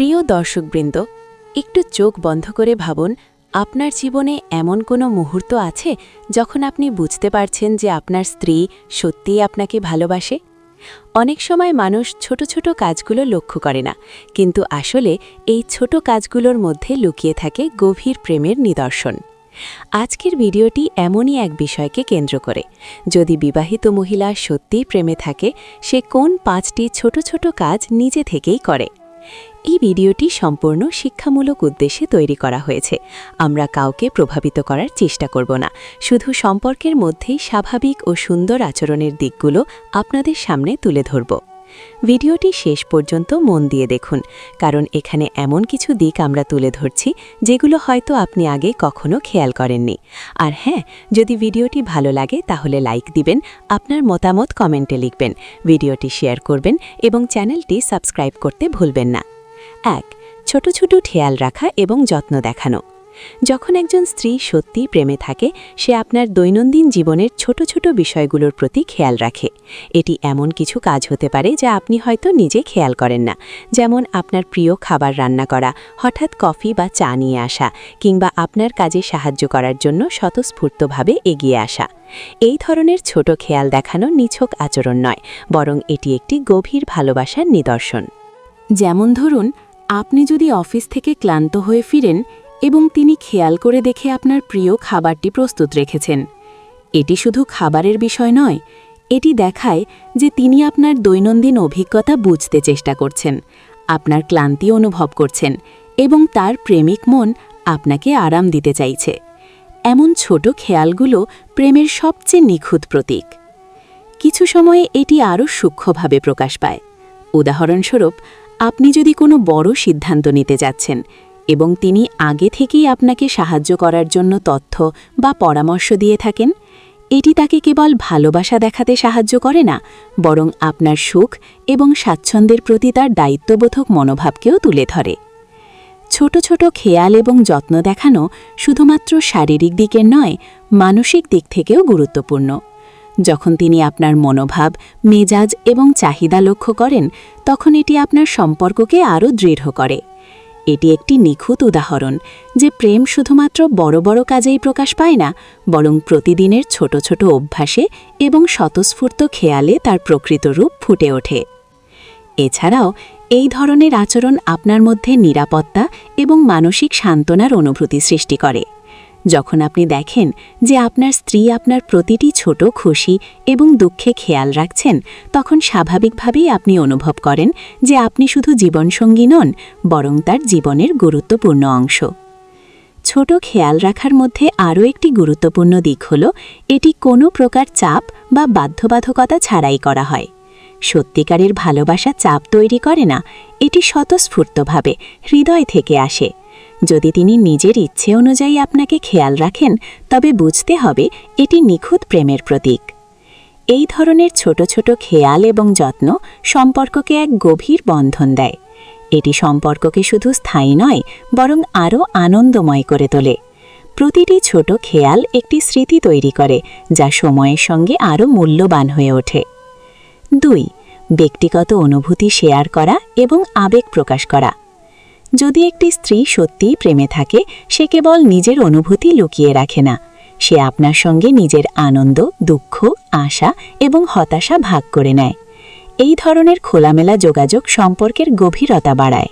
প্রিয় দর্শকবৃন্দ, একটু চোখ বন্ধ করে ভাবুন, আপনার জীবনে এমন কোনো মুহূর্ত আছে যখন আপনি বুঝতে পারছেন যে আপনার স্ত্রী সত্যিই আপনাকে ভালোবাসে? অনেক সময় মানুষ ছোট ছোট কাজগুলো লক্ষ্য করে না, কিন্তু আসলে এই ছোট কাজগুলোর মধ্যে লুকিয়ে থাকে গভীর প্রেমের নিদর্শন। আজকের ভিডিওটি এমনই এক বিষয়কে কেন্দ্র করে, যদি বিবাহিত মহিলা সত্যিই প্রেমে থাকে, সে কোন পাঁচটি ছোট ছোট কাজ নিজে থেকেই করে? এই ভিডিওটি সম্পূর্ণ শিক্ষামূলক উদ্দেশ্যে তৈরি করা হয়েছে। আমরা কাউকে প্রভাবিত করার চেষ্টা করব না। শুধু সম্পর্কের মধ্যেই স্বাভাবিক ও সুন্দর আচরণের দিকগুলো আপনাদের সামনে তুলে ধরব। ভিডিওটি শেষ পর্যন্ত মন দিয়ে দেখুন, কারণ এখানে এমন কিছু দিক আমরা তুলে ধরছি যেগুলো হয়তো আপনি আগে কখনো খেয়াল করেননি। আর হ্যাঁ যদি ভিডিওটি ভালো লাগে তাহলে লাইক দিবেন, আপনার মতামত কমেন্টে লিখবেন, ভিডিওটি শেয়ার করবেন এবং চ্যানেলটি সাবস্ক্রাইব করতে ভুলবেন না। এক, ছোট ছোট খেয়াল রাখা এবং যত্ন দেখানো। যখন একজন স্ত্রী সত্যি প্রেমে থাকে, সে আপনার দৈনন্দিন জীবনের ছোট ছোট বিষয়গুলোর প্রতি খেয়াল রাখে। এটি এমন কিছু কাজ হতে পারে যা আপনি হয়তো নিজে খেয়াল করেন না। যেমন আপনার প্রিয় খাবার রান্না করা, হঠাৎ কফি বা চা নিয়ে আসা, কিংবা আপনার কাজে সাহায্য করার জন্য স্বতঃস্ফূর্তভাবে এগিয়ে আসা। এই ধরনের ছোট খেয়াল দেখানো নিছক আচরণ নয়, বরং এটি একটি গভীর ভালোবাসার নিদর্শন। যেমন ধরুন আপনি যদি অফিস থেকে ক্লান্ত হয়ে ফিরেন এবং তিনি খেয়াল করে দেখে আপনার প্রিয় খাবারটি প্রস্তুত রেখেছেন, এটি শুধু খাবারের বিষয় নয়, এটি দেখায় যে তিনি আপনার দৈনন্দিন অভিজ্ঞতা বুঝতে চেষ্টা করছেন, আপনার ক্লান্তি অনুভব করছেন এবং তার প্রেমিক মন আপনাকে আরাম দিতে চাইছে। এমন ছোট খেয়ালগুলো প্রেমের সবচেয়ে নিখুঁত প্রতীক। কিছু সময়ে এটি আরও সূক্ষ্মভাবে প্রকাশ পায়। উদাহরণস্বরূপ আপনি যদি কোনো বড় সিদ্ধান্ত নিতে যাচ্ছেন এবং তিনি আগে থেকেই আপনাকে সাহায্য করার জন্য তথ্য বা পরামর্শ দিয়ে থাকেন, এটি তাকে কেবল ভালোবাসা দেখাতে সাহায্য করে না, বরং আপনার সুখ এবং স্বাচ্ছন্দ্যের প্রতি তার দায়িত্ববোধক মনোভাবকেও তুলে ধরে। ছোট ছোট খেয়াল এবং যত্ন দেখানো শুধুমাত্র শারীরিক দিকের নয়, মানসিক দিক থেকেও গুরুত্বপূর্ণ। যখন তিনি আপনার মনোভাব, মেজাজ এবং চাহিদা লক্ষ্য করেন, তখন এটি আপনার সম্পর্ককে আরও দৃঢ় করে। এটি একটি নিখুঁত উদাহরণ যে প্রেম শুধুমাত্র বড় বড় কাজেই প্রকাশ পায় না, বরং প্রতিদিনের ছোট ছোট অভ্যাসে এবং স্বতঃস্ফূর্ত খেয়ালে তার প্রকৃত রূপ ফুটে ওঠে। এছাড়াও, এই ধরনের আচরণ আপনার মধ্যে নিরাপত্তা এবং মানসিক সান্ত্বনার অনুভূতি সৃষ্টি করে। যখন আপনি দেখেন যে আপনার স্ত্রী আপনার প্রতিটি ছোট খুশি এবং দুঃখে খেয়াল রাখছেন, তখন স্বাভাবিকভাবেই আপনি অনুভব করেন যে আপনি শুধু জীবনসঙ্গী নন, বরং তার জীবনের গুরুত্বপূর্ণ অংশ। ছোট খেয়াল রাখার মধ্যে আরও একটি গুরুত্বপূর্ণ দিক হল, এটি কোনো প্রকার চাপ বা বাধ্যবাধকতা ছাড়াই করা হয়। সত্যিকারের ভালোবাসা চাপ তৈরি করে না, এটি স্বতঃস্ফূর্তভাবে হৃদয় থেকে আসে। যদি তিনি নিজের ইচ্ছে অনুযায়ী আপনাকে খেয়াল রাখেন, তবে বুঝতে হবে এটি নিখুঁত প্রেমের প্রতীক। এই ধরনের ছোট ছোট খেয়াল এবং যত্ন সম্পর্ককে এক গভীর বন্ধন দেয়। এটি সম্পর্ককে শুধু স্থায়ী নয়, বরং আরও আনন্দময় করে তোলে। প্রতিটি ছোট খেয়াল একটি স্মৃতি তৈরি করে, যা সময়ের সঙ্গে আরও মূল্যবান হয়ে ওঠে। দুই, ব্যক্তিগত অনুভূতি শেয়ার করা এবং আবেগ প্রকাশ করা। যদি একটি স্ত্রী সত্যিই প্রেমে থাকে, সে কেবল নিজের অনুভূতি লুকিয়ে রাখে না। সে আপনার সঙ্গে নিজের আনন্দ, দুঃখ, আশা এবং হতাশা ভাগ করে নেয়। এই ধরনের খোলামেলা যোগাযোগ সম্পর্কের গভীরতা বাড়ায়।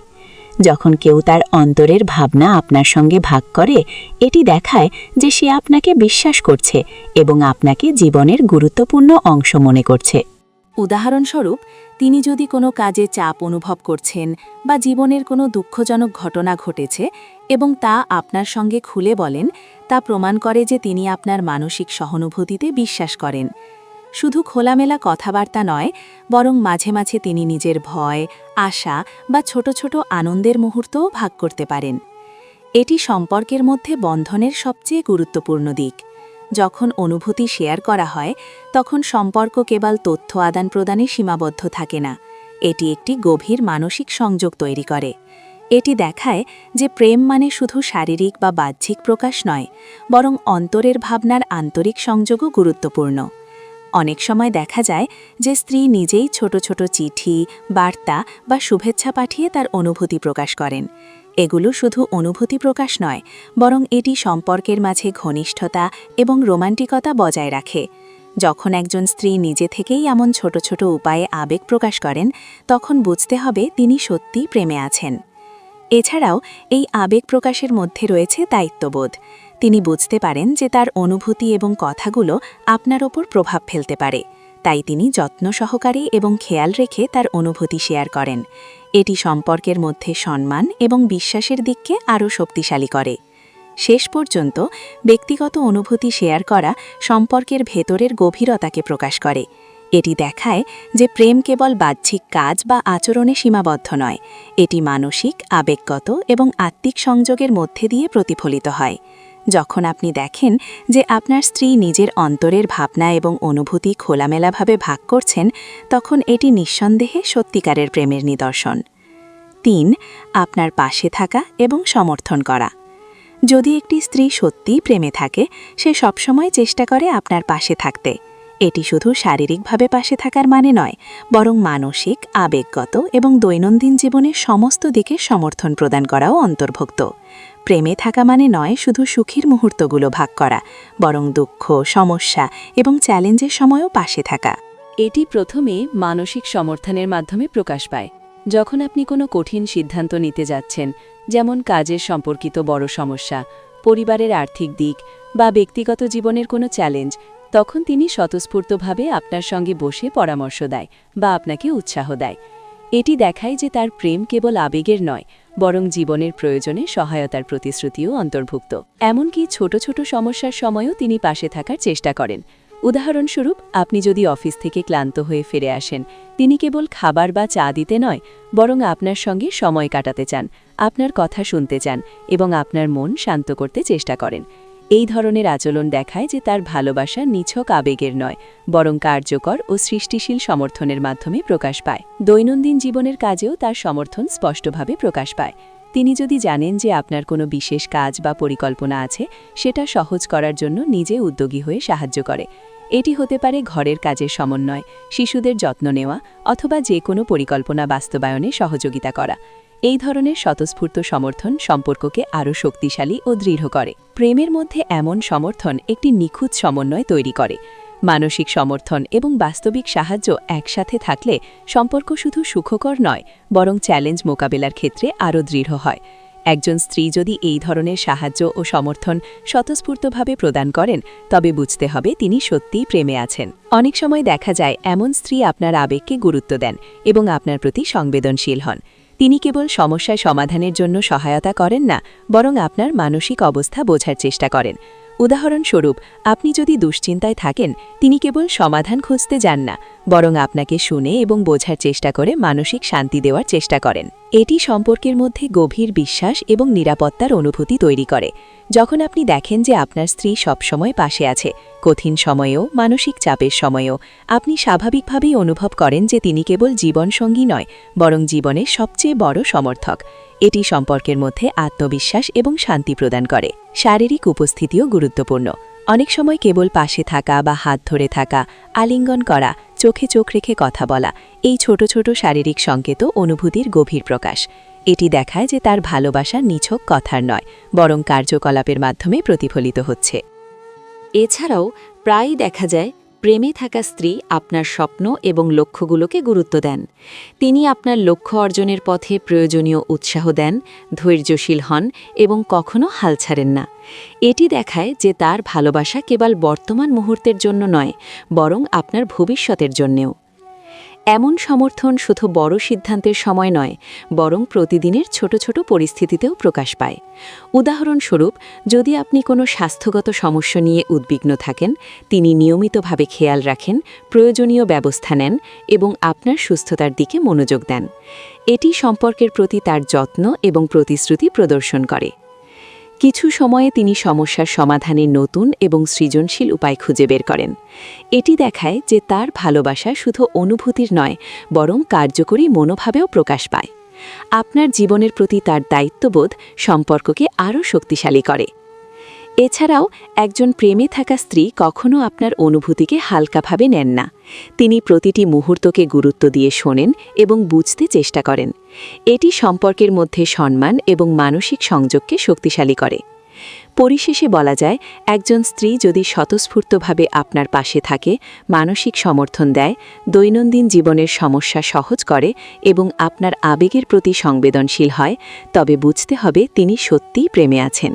যখন কেউ তার অন্তরের ভাবনা আপনার সঙ্গে ভাগ করে, এটি দেখায় যে সে আপনাকে বিশ্বাস করছে এবং আপনাকে জীবনের গুরুত্বপূর্ণ অংশ মনে করছে। উদাহরণস্বরূপ, তিনি যদি কোনো কাজে চাপ অনুভব করছেন বা জীবনের কোনো দুঃখজনক ঘটনা ঘটেছে এবং তা আপনার সঙ্গে খুলে বলেন, তা প্রমাণ করে যে তিনি আপনার মানসিক সহানুভূতিতে বিশ্বাস করেন। শুধু খোলামেলা কথাবার্তা নয়, বরং মাঝে মাঝে তিনি নিজের ভয়, আশা বা ছোট ছোট আনন্দের মুহূর্তও ভাগ করতে পারেন। এটি সম্পর্কের মধ্যে বন্ধনের সবচেয়ে গুরুত্বপূর্ণ দিক। যখন অনুভূতি শেয়ার করা হয়, তখন সম্পর্ক কেবল তথ্য আদান প্রদানে সীমাবদ্ধ থাকে না। এটি একটি গভীর মানসিক সংযোগ তৈরি করে। এটি দেখায় যে প্রেম মানে শুধু শারীরিক বা বাহ্যিক প্রকাশ নয়, বরং অন্তরের ভাবনার আন্তরিক সংযোগও গুরুত্বপূর্ণ। অনেক সময় দেখা যায় যে স্ত্রী নিজেই ছোট ছোট চিঠি, বার্তা বা শুভেচ্ছা পাঠিয়ে তার অনুভূতি প্রকাশ করেন। এগুলো শুধু অনুভূতি প্রকাশ নয়, বরং এটি সম্পর্কের মাঝে ঘনিষ্ঠতা এবং রোমান্টিকতা বজায় রাখে। যখন একজন স্ত্রী নিজে থেকেই এমন ছোট ছোট উপায়ে আবেগ প্রকাশ করেন, তখন বুঝতে হবে তিনি সত্যিই প্রেমে আছেন। এছাড়াও, এই আবেগ প্রকাশের মধ্যে রয়েছে দায়িত্ববোধ। তিনি বুঝতে পারেন যে তার অনুভূতি এবং কথাগুলো আপনার ওপর প্রভাব ফেলতে পারে। তাই তিনি যত্ন সহকারে এবং খেয়াল রেখে তার অনুভূতি শেয়ার করেন। এটি সম্পর্কের মধ্যে সম্মান এবং বিশ্বাসের দিককে আরও শক্তিশালী করে। শেষ পর্যন্ত ব্যক্তিগত অনুভূতি শেয়ার করা সম্পর্কের ভেতরের গভীরতাকে প্রকাশ করে। এটি দেখায় যে প্রেম কেবল বাহ্যিক কাজ বা আচরণে সীমাবদ্ধ নয়, এটি মানসিক, আবেগগত এবং আত্মিক সংযোগের মধ্যে দিয়ে প্রতিফলিত হয়। যখন আপনি দেখেন যে আপনার স্ত্রী নিজের অন্তরের ভাবনা এবং অনুভূতি খোলামেলাভাবে ভাগ করছেন, তখন এটি নিঃসন্দেহে সত্যিকারের প্রেমের নিদর্শন। তিন, আপনার পাশে থাকা এবং সমর্থন করা। যদি একটি স্ত্রী সত্যিই প্রেমে থাকে, সে সবসময় চেষ্টা করে আপনার পাশে থাকতে। এটি শুধু শারীরিকভাবে পাশে থাকার মানে নয়, বরং মানসিক, আবেগগত এবং দৈনন্দিন জীবনের সমস্ত দিকে সমর্থন প্রদান করাও অন্তর্ভুক্ত। প্রেমে থাকা মানে নয় শুধু সুখীর মুহূর্তগুলো ভাগ করা, বরং দুঃখ, সমস্যা এবং চ্যালেঞ্জের সময়ও পাশে থাকা। এটি প্রথমে মানসিক সমর্থনের মাধ্যমে প্রকাশ পায়। যখন আপনি কোনো কঠিন সিদ্ধান্ত নিতে যাচ্ছেন, যেমন কাজের সম্পর্কিত বড় সমস্যা, পরিবারের আর্থিক দিক বা ব্যক্তিগত জীবনের কোনো চ্যালেঞ্জ, তখন তিনি স্বতঃস্ফূর্তভাবে আপনার সঙ্গে বসে পরামর্শ দেয় বা আপনাকে উৎসাহ দেয়। এটি দেখায় যে তার প্রেম কেবল আবেগের নয় বরং জীবনের প্রয়োজনে সহায়তার প্রতিশ্রুতিও অন্তর্ভুক্ত। এমনকি ছোট ছোট সমস্যার সময়ও তিনি পাশে থাকার চেষ্টা করেন। উদাহরণস্বরূপ, আপনি যদি অফিস থেকে ক্লান্ত হয়ে ফিরে আসেন, তিনি কেবল খাবার বা চা দিতে নয়, বরং আপনার সঙ্গে সময় কাটাতে চান, আপনার কথা শুনতে চান এবং আপনার মন শান্ত করতে চেষ্টা করেন। এই ধরনের আচরণ দেখায় যে তার ভালোবাসা নিছক আবেগের নয়, বরং কার্যকর ও সৃষ্টিশীল সমর্থনের মাধ্যমে প্রকাশ পায়। দৈনন্দিন জীবনের কাজেও তার সমর্থন স্পষ্টভাবে প্রকাশ পায়। তিনি যদি জানেন যে আপনার কোনো বিশেষ কাজ বা পরিকল্পনা আছে, সেটা সহজ করার জন্য নিজে উদ্যোগী হয়ে সাহায্য করে। এটি হতে পারে ঘরের কাজের সমন্বয়, শিশুদের যত্ন নেওয়া, অথবা যে কোনো পরিকল্পনা বাস্তবায়নে সহযোগিতা করা। এই ধরনের স্বতঃস্ফূর্ত সমর্থন সম্পর্ককে আরও শক্তিশালী ও দৃঢ় করে। প্রেমের মধ্যে এমন সমর্থন একটি নিখুঁত সমন্বয় তৈরি করে। মানসিক সমর্থন এবং বাস্তবিক সাহায্য একসাথে থাকলে সম্পর্ক শুধু সুখকর নয়, বরং চ্যালেঞ্জ মোকাবেলার ক্ষেত্রে আরও দৃঢ় হয়। একজন স্ত্রী যদি এই ধরনের সাহায্য ও সমর্থন স্বতঃস্ফূর্তভাবে প্রদান করেন, তবে বুঝতে হবে তিনি সত্যিই প্রেমে আছেন। অনেক সময় দেখা যায়, এমন স্ত্রী আপনার আবেগকে গুরুত্ব দেন এবং আপনার প্রতি সংবেদনশীল হন। তিনি কেবল সমস্যায় সমাধানের জন্য সহায়তা করেন না, বরং আপনার মানসিক অবস্থা বোঝার চেষ্টা করেন। উদাহরণস্বরূপ, আপনি যদি দুশ্চিন্তায় থাকেন, তিনি কেবল সমাধান খুঁজতে যান না, বরং আপনাকে শুনে এবং বোঝার চেষ্টা করে মানসিক শান্তি দেওয়ার চেষ্টা করেন। এটি সম্পর্কের মধ্যে গভীর বিশ্বাস এবং নিরাপত্তার অনুভূতি তৈরি করে। যখন আপনি দেখেন যে আপনার স্ত্রী সবসময় পাশে আছে, কঠিন সময়েও, মানসিক চাপের সময়েও, আপনি স্বাভাবিকভাবেই অনুভব করেন যে তিনি কেবল জীবনসঙ্গী নয়, বরং জীবনের সবচেয়ে বড় সমর্থক। এটি সম্পর্কের মধ্যে আত্মবিশ্বাস এবং শান্তি প্রদান করে। শারীরিক উপস্থিতিও গুরুত্বপূর্ণ। অনেক সময় কেবল পাশে থাকা বা হাত ধরে থাকা, আলিঙ্গন করা, চোখে চোখ রেখে কথা বলা, এই ছোট ছোট শারীরিক সংকেত অনুভূতির গভীর প্রকাশ। এটি দেখায় যে তার ভালোবাসার নিছক কথার নয়, বরং কার্যকলাপের মাধ্যমে প্রতিফলিত হচ্ছে। এছাড়াও প্রায়ই দেখা যায় প্রেমে থাকা স্ত্রী আপনার স্বপ্ন এবং লক্ষ্যগুলোকে গুরুত্ব দেন। তিনি আপনার লক্ষ্য অর্জনের পথে প্রয়োজনীয় উৎসাহ দেন, ধৈর্যশীল হন এবং কখনও হাল ছাড়েন না। এটি দেখায় যে তার ভালোবাসা কেবল বর্তমান মুহূর্তের জন্য নয়, বরং আপনার ভবিষ্যতের জন্যেও। এমন সমর্থন শুধু বড় সিদ্ধান্তের সময় নয়, বরং প্রতিদিনের ছোট ছোট পরিস্থিতিতেও প্রকাশ পায়। উদাহরণস্বরূপ, যদি আপনি কোনো স্বাস্থ্যগত সমস্যা নিয়ে উদ্বিগ্ন থাকেন, তিনি নিয়মিতভাবে খেয়াল রাখেন, প্রয়োজনীয় ব্যবস্থা নেন এবং আপনার সুস্থতার দিকে মনোযোগ দেন। এটি সম্পর্কের প্রতি তার যত্ন এবং প্রতিশ্রুতি প্রদর্শন করে। কিছু সময়ে তিনি সমস্যার সমাধানের নতুন এবং সৃজনশীল উপায় খুঁজে বের করেন। এটি দেখায় যে তার ভালোবাসা শুধু অনুভূতির নয়, বরং কার্যকরী মনোভাবেও প্রকাশ পায়। আপনার জীবনের প্রতি তার দায়িত্ববোধ সম্পর্ককে আরও শক্তিশালী করে। এছাড়াও, একজন প্রেমে থাকা স্ত্রী কখনও আপনার অনুভূতিকে হালকাভাবে নেন না। তিনি প্রতিটি মুহূর্তকে গুরুত্ব দিয়ে শোনেন এবং বুঝতে চেষ্টা করেন। এটি সম্পর্কের মধ্যে সম্মান এবং মানসিক সংযোগকে শক্তিশালী করে। পরিশেষে বলা যায়, একজন স্ত্রী যদি স্বতঃস্ফূর্তভাবে আপনার পাশে থাকে, মানসিক সমর্থন দেয়, দৈনন্দিন জীবনের সমস্যা সহজ করে এবং আপনার আবেগের প্রতি সংবেদনশীল হয়, তবে বুঝতে হবে তিনি সত্যিই প্রেমে আছেন।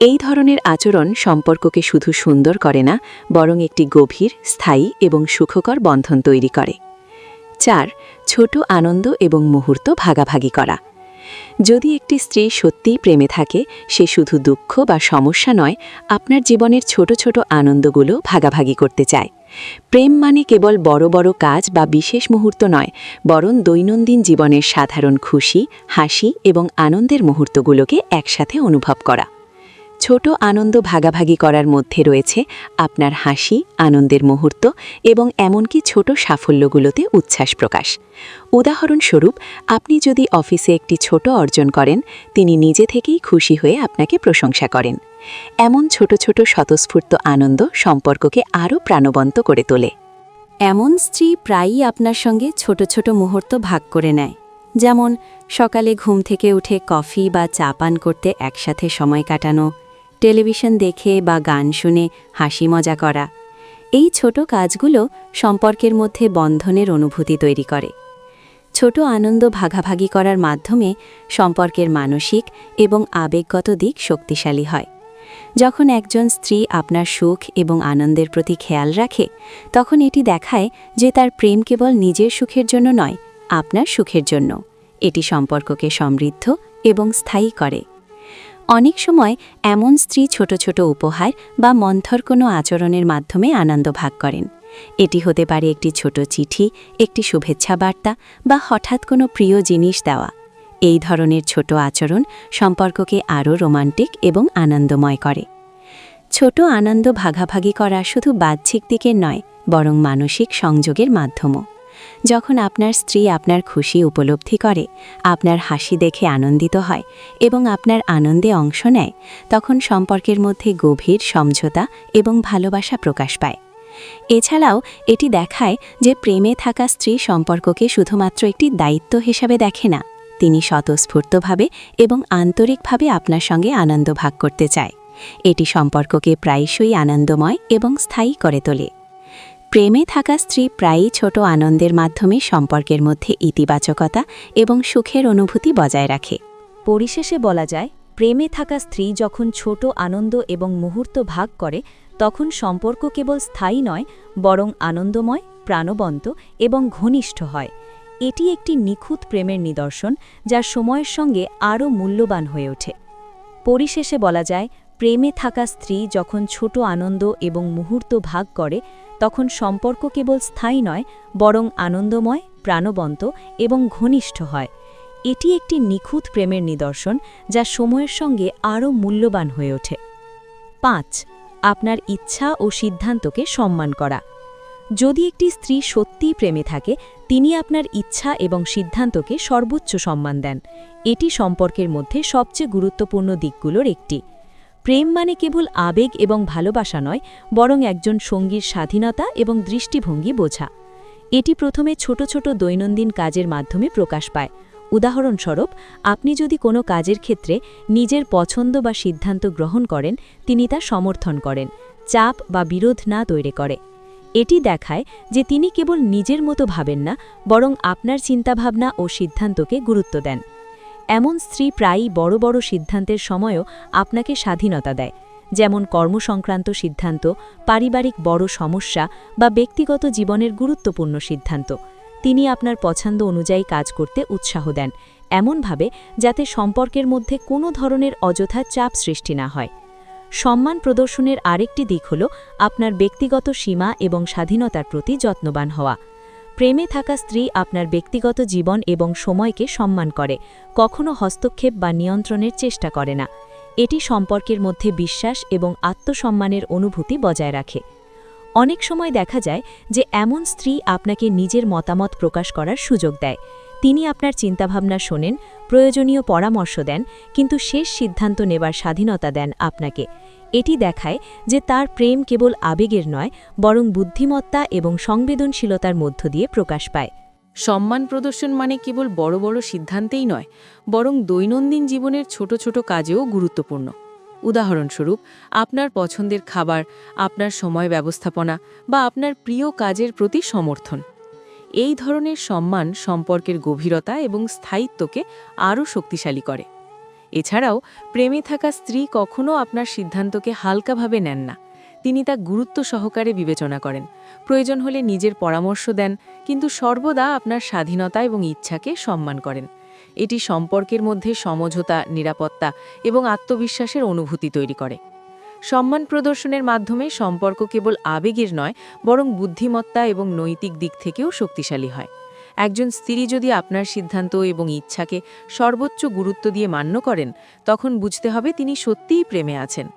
এই ধরনের আচরণ সম্পর্ককে শুধু সুন্দর করে না, বরং একটি গভীর, স্থায়ী এবং সুখকর বন্ধন তৈরি করে। চার, ছোট আনন্দ এবং মুহূর্ত ভাগাভাগি করা। যদি একটি স্ত্রী সত্যিই প্রেমে থাকে, সে শুধু দুঃখ বা সমস্যা নয়, আপনার জীবনের ছোট ছোট আনন্দগুলো ভাগাভাগি করতে চায়। প্রেম মানে কেবল বড় বড় কাজ বা বিশেষ মুহূর্ত নয়, বরং দৈনন্দিন জীবনের সাধারণ খুশি, হাসি এবং আনন্দের মুহূর্তগুলোকে একসাথে অনুভব করা। ছোট আনন্দ ভাগাভাগি করার মধ্যে রয়েছে আপনার হাসি, আনন্দের মুহূর্ত এবং এমনকি ছোট সাফল্যগুলোতে উচ্ছ্বাস প্রকাশ। উদাহরণস্বরূপ, আপনি যদি অফিসে একটি ছোট অর্জন করেন, তিনি নিজে থেকেই খুশি হয়ে আপনাকে প্রশংসা করেন। এমন ছোট ছোট স্বতঃস্ফূর্ত আনন্দ সম্পর্ককে আরও প্রাণবন্ত করে তোলে। এমন স্ত্রী প্রায়ই আপনার সঙ্গে ছোট ছোট মুহূর্ত ভাগ করে নেয়। যেমন, সকালে ঘুম থেকে উঠে কফি বা চা পান করতে একসাথে সময় কাটানো টেলিভিশন দেখে বা গান শুনে হাসি মজা করা। এই ছোট কাজগুলো সম্পর্কের মধ্যে বন্ধনের অনুভূতি তৈরি করে। ছোট আনন্দ ভাগাভাগি করার মাধ্যমে সম্পর্কের মানসিক এবং আবেগগত দিক শক্তিশালী হয়। যখন একজন স্ত্রী আপনার সুখ এবং আনন্দের প্রতি খেয়াল রাখে, তখন এটি দেখায় যে তার প্রেম কেবল নিজের সুখের জন্য নয়, আপনার সুখের জন্য। এটি সম্পর্ককে সমৃদ্ধ এবং স্থায়ী করে। অনেক সময় এমন স্ত্রী ছোট ছোট উপহার বা মন্থর কোনো আচরণের মাধ্যমে আনন্দ ভাগ করেন। এটি হতে পারে একটি ছোট চিঠি, একটি শুভেচ্ছা বার্তা বা হঠাৎ কোনো প্রিয় জিনিস দেওয়া। এই ধরনের ছোট আচরণ সম্পর্ককে আরও রোমান্টিক এবং আনন্দময় করে। ছোট আনন্দ ভাগাভাগি করা শুধু বাহ্যিক দিকের নয়, বরং মানসিক সংযোগের মাধ্যমও। যখন আপনার স্ত্রী আপনার খুশি উপলব্ধি করে, আপনার হাসি দেখে আনন্দিত হয় এবং আপনার আনন্দে অংশ নেয়, তখন সম্পর্কের মধ্যে গভীর সমঝোতা এবং ভালোবাসা প্রকাশ পায়। এছাড়াও এটি দেখায় যে প্রেমে থাকা স্ত্রী সম্পর্ককে শুধুমাত্র একটি দায়িত্ব হিসাবে দেখে না, তিনি স্বতঃস্ফূর্তভাবে এবং আন্তরিকভাবে আপনার সঙ্গে আনন্দ ভাগ করতে চায়। এটি সম্পর্ককে প্রায়শই আনন্দময় এবং স্থায়ী করে তোলে। প্রেমে থাকা স্ত্রী প্রায়ই ছোট আনন্দের মাধ্যমে সম্পর্কের মধ্যে ইতিবাচকতা এবং সুখের অনুভূতি বজায় রাখে। পরিশেষে বলা যায়, প্রেমে থাকা স্ত্রী যখন ছোট আনন্দ এবং মুহূর্ত ভাগ করে, তখন সম্পর্ক কেবল স্থায়ী নয়, বরং আনন্দময়, প্রাণবন্ত এবং ঘনিষ্ঠ হয়। এটি একটি নিখুঁত প্রেমের নিদর্শন, যা সময়ের সঙ্গে আরও মূল্যবান হয়ে ওঠে। পরিশেষে বলা যায়, প্রেমে থাকা স্ত্রী যখন ছোট আনন্দ এবং মুহূর্ত ভাগ করে তখন সম্পর্ক কেবল স্থায়ী নয়, বরং আনন্দময়, প্রাণবন্ত এবং ঘনিষ্ঠ হয়। এটি একটি নিখুঁত প্রেমের নিদর্শন যা সময়ের সঙ্গে আরও মূল্যবান হয়ে ওঠে। পাঁচ, আপনার ইচ্ছা ও সিদ্ধান্তকে সম্মান করা। যদি একটি স্ত্রী সত্যিই প্রেমে থাকে, তিনি আপনার ইচ্ছা এবং সিদ্ধান্তকে সর্বোচ্চ সম্মান দেন। এটি সম্পর্কের মধ্যে সবচেয়ে গুরুত্বপূর্ণ দিকগুলোর একটি। প্রেম মানে কেবল আবেগ এবং ভালোবাসা নয়, বরং একজন সঙ্গীর স্বাধীনতা এবং দৃষ্টিভঙ্গি বোঝা। এটি প্রথমে ছোট ছোট দৈনন্দিন কাজের মাধ্যমে প্রকাশ পায়। উদাহরণস্বরূপ, আপনি যদি কোনো কাজের ক্ষেত্রে নিজের পছন্দ বা সিদ্ধান্ত গ্রহণ করেন, তিনি তা সমর্থন করেন, চাপ বা বিরোধ না তৈরি করে। এটি দেখায় যে তিনি কেবল নিজের মতো ভাবেন না, বরং আপনার চিন্তাভাবনা ও সিদ্ধান্তকে গুরুত্ব দেন। এমন স্ত্রী প্রায়ই বড় বড় সিদ্ধান্তের সময়ও আপনাকে স্বাধীনতা দেয়। যেমন কর্মসংক্রান্ত সিদ্ধান্ত, পারিবারিক বড় সমস্যা বা ব্যক্তিগত জীবনের গুরুত্বপূর্ণ সিদ্ধান্ত। তিনি আপনার পছন্দ অনুযায়ী কাজ করতে উৎসাহ দেন, এমনভাবে যাতে সম্পর্কের মধ্যে কোনো ধরনের অযথা চাপ সৃষ্টি না হয়। সম্মান প্রদর্শনের আরেকটি দিক হল আপনার ব্যক্তিগত সীমা এবং স্বাধীনতার প্রতি যত্নবান হওয়া। প্রেমে থাকা স্ত্রী আপনার ব্যক্তিগত জীবন এবং সময়কে সম্মান করে, কখনো হস্তক্ষেপ বা নিয়ন্ত্রণের চেষ্টা করে না। এটি সম্পর্কের মধ্যে বিশ্বাস এবং আত্মসম্মানের অনুভূতি বজায় রাখে। অনেক সময় দেখা যায় যে এমন স্ত্রী আপনাকে নিজের মতামত প্রকাশ করার সুযোগ দেয়। তিনি আপনার চিন্তাভাবনা শোনেন, প্রয়োজনীয় পরামর্শ দেন, কিন্তু শেষ সিদ্ধান্ত নেবার স্বাধীনতা দেন আপনাকে। এটি দেখায় যে তার প্রেম কেবল আবেগের নয়, বরং বুদ্ধিমত্তা এবং সংবেদনশীলতার মধ্য দিয়ে প্রকাশ পায়। সম্মান প্রদর্শন মানে কেবল বড় বড় সিদ্ধান্তেই নয়, বরং দৈনন্দিন জীবনের ছোট ছোট কাজেও গুরুত্বপূর্ণ। উদাহরণস্বরূপ, আপনার পছন্দের খাবার, আপনার সময় ব্যবস্থাপনা বা আপনার প্রিয় কাজের প্রতি সমর্থন। এই ধরনের সম্মান সম্পর্কের গভীরতা এবং স্থায়িত্বকে আরও শক্তিশালী করে। এছাড়াও, প্রেমে থাকা স্ত্রী কখনও আপনার সিদ্ধান্তকে হালকাভাবে নেন না। তিনি তা গুরুত্ব সহকারে বিবেচনা করেন। প্রয়োজন হলে নিজের পরামর্শ দেন, কিন্তু সর্বদা আপনার স্বাধীনতা এবং ইচ্ছাকে সম্মান করেন। এটি সম্পর্কের মধ্যে সমঝোতা, নিরাপত্তা এবং আত্মবিশ্বাসের অনুভূতি তৈরি করে। সম্মান প্রদর্শনের মাধ্যমে সম্পর্ক কেবল আবেগের নয়, বরং বুদ্ধিমত্তা এবং নৈতিক দিক থেকেও শক্তিশালী হয়। একজন স্ত্রী যদি আপনার সিদ্ধান্ত এবং ইচ্ছাকে সর্বোচ্চ গুরুত্ব দিয়ে মান্য করেন, তখন বুঝতে হবে তিনি সত্যিই প্রেমে আছেন।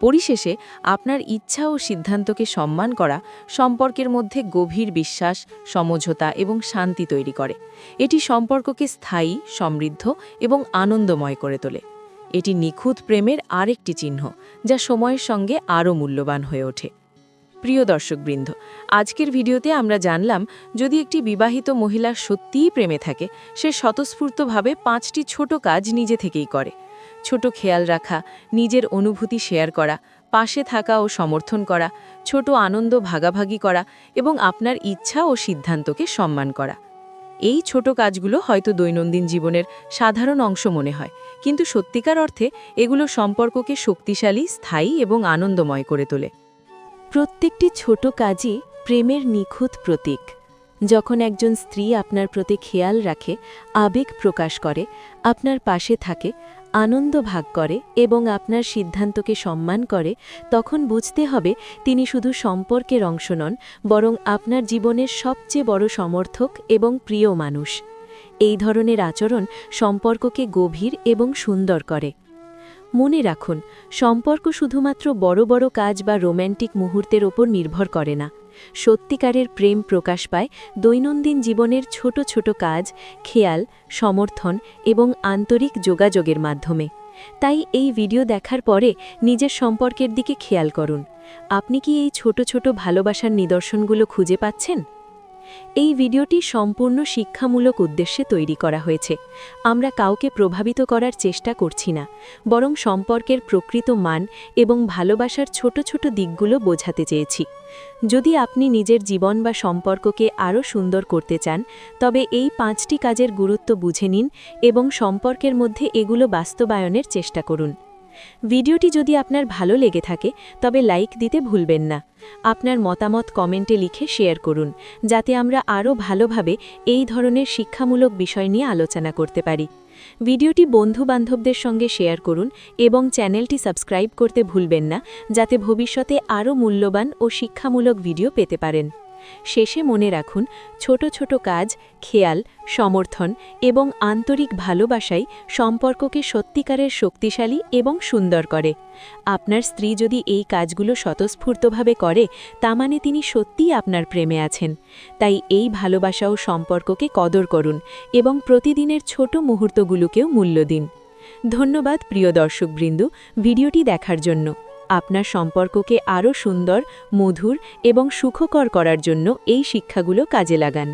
পরিশেষে, আপনার ইচ্ছা ও সিদ্ধান্তকে সম্মান করা সম্পর্কের মধ্যে গভীর বিশ্বাস, সমঝোতা এবং শান্তি তৈরি করে। এটি সম্পর্ককে স্থায়ী, সমৃদ্ধ এবং আনন্দময় করে তোলে। এটি নিখুঁত প্রেমের আরেকটি চিহ্ন, যা সময়ের সঙ্গে আরও মূল্যবান হয়ে ওঠে। প্রিয় দর্শকবৃন্দ, আজকের ভিডিওতে আমরা জানলাম, যদি একটি বিবাহিত মহিলা সত্যিই প্রেমে থাকে, সে স্বতঃস্ফূর্তভাবে পাঁচটি ছোট কাজ নিজে থেকেই করে। ছোট খেয়াল রাখা, নিজের অনুভূতি শেয়ার করা, পাশে থাকা ও সমর্থন করা, ছোট আনন্দ ভাগাভাগি করা এবং আপনার ইচ্ছা ও সিদ্ধান্তকে সম্মান করা। এই ছোট কাজগুলো হয়তো দৈনন্দিন জীবনের সাধারণ অংশ মনে হয়, কিন্তু সত্যিকার অর্থে এগুলো সম্পর্ককে শক্তিশালী, স্থায়ী এবং আনন্দময় করে তোলে। প্রত্যেকটি ছোট কাজই প্রেমের নিখুঁত প্রতীক। যখন একজন স্ত্রী আপনার প্রতি খেয়াল রাখে, আবেগ প্রকাশ করে, আপনার পাশে থাকে, আনন্দ ভাগ করে এবং আপনার সিদ্ধান্তকে সম্মান করে, তখন বুঝতে হবে তিনি শুধু সম্পর্কের অংশ নন, বরং আপনার জীবনের সবচেয়ে বড় সমর্থক এবং প্রিয় মানুষ। এই ধরনের আচরণ সম্পর্ককে গভীর এবং সুন্দর করে। মনে রাখুন, সম্পর্ক শুধুমাত্র বড় বড় কাজ বা রোম্যান্টিক মুহূর্তের ওপর নির্ভর করে না। সত্যিকারের প্রেম প্রকাশ পায় দৈনন্দিন জীবনের ছোট ছোট কাজ, খেয়াল, সমর্থন এবং আন্তরিক যোগাযোগের মাধ্যমে। তাই এই ভিডিও দেখার পরে নিজের সম্পর্কের দিকে খেয়াল করুন। আপনি কি এই ছোট ছোট ভালোবাসার নিদর্শনগুলো খুঁজে পাচ্ছেন? এই ভিডিওটি সম্পূর্ণ শিক্ষামূলক উদ্দেশ্যে তৈরি করা হয়েছে। আমরা কাউকে প্রভাবিত করার চেষ্টা করছি না, বরং সম্পর্কের প্রকৃত মান এবং ভালোবাসার ছোট ছোট দিকগুলো বোঝাতে চেয়েছি। যদি আপনি নিজের জীবন বা সম্পর্ককে আরও সুন্দর করতে চান, তবে এই পাঁচটি কাজের গুরুত্ব বুঝে নিন এবং সম্পর্কের মধ্যে এগুলো বাস্তবায়নের চেষ্টা করুন। ভিডিওটি যদি আপনার ভালো লেগে থাকে, তবে লাইক দিতে ভুলবেন না। আপনার মতামত কমেন্টে লিখে শেয়ার করুন, যাতে আমরা আরও ভালোভাবে এই ধরনের শিক্ষামূলক বিষয় নিয়ে আলোচনা করতে পারি। ভিডিওটি বন্ধু-বান্ধবদের সঙ্গে শেয়ার করুন এবং চ্যানেলটি সাবস্ক্রাইব করতে ভুলবেন না, যাতে ভবিষ্যতে আরও মূল্যবান ও শিক্ষামূলক ভিডিও পেতে পারেন। শেষে মনে রাখুন, ছোট ছোট কাজ, খেয়াল, সমর্থন এবং আন্তরিক ভালোবাসাই সম্পর্ককে সত্যিকারের শক্তিশালী এবং সুন্দর করে। আপনার স্ত্রী যদি এই কাজগুলো স্বতঃস্ফূর্তভাবে করে, তা মানে তিনি সত্যিই আপনার প্রেমে আছেন। তাই এই ভালোবাসা ও সম্পর্ককে কদর করুন এবং প্রতিদিনের ছোট মুহূর্তগুলোকেও মূল্য দিন। ধন্যবাদ প্রিয় দর্শকবৃন্দু, ভিডিওটি দেখার জন্য। আপনার সম্পর্ককে আরও সুন্দর মধুর এবং সুখকর করার জন্য এই শিক্ষাগুলো কাজে লাগান।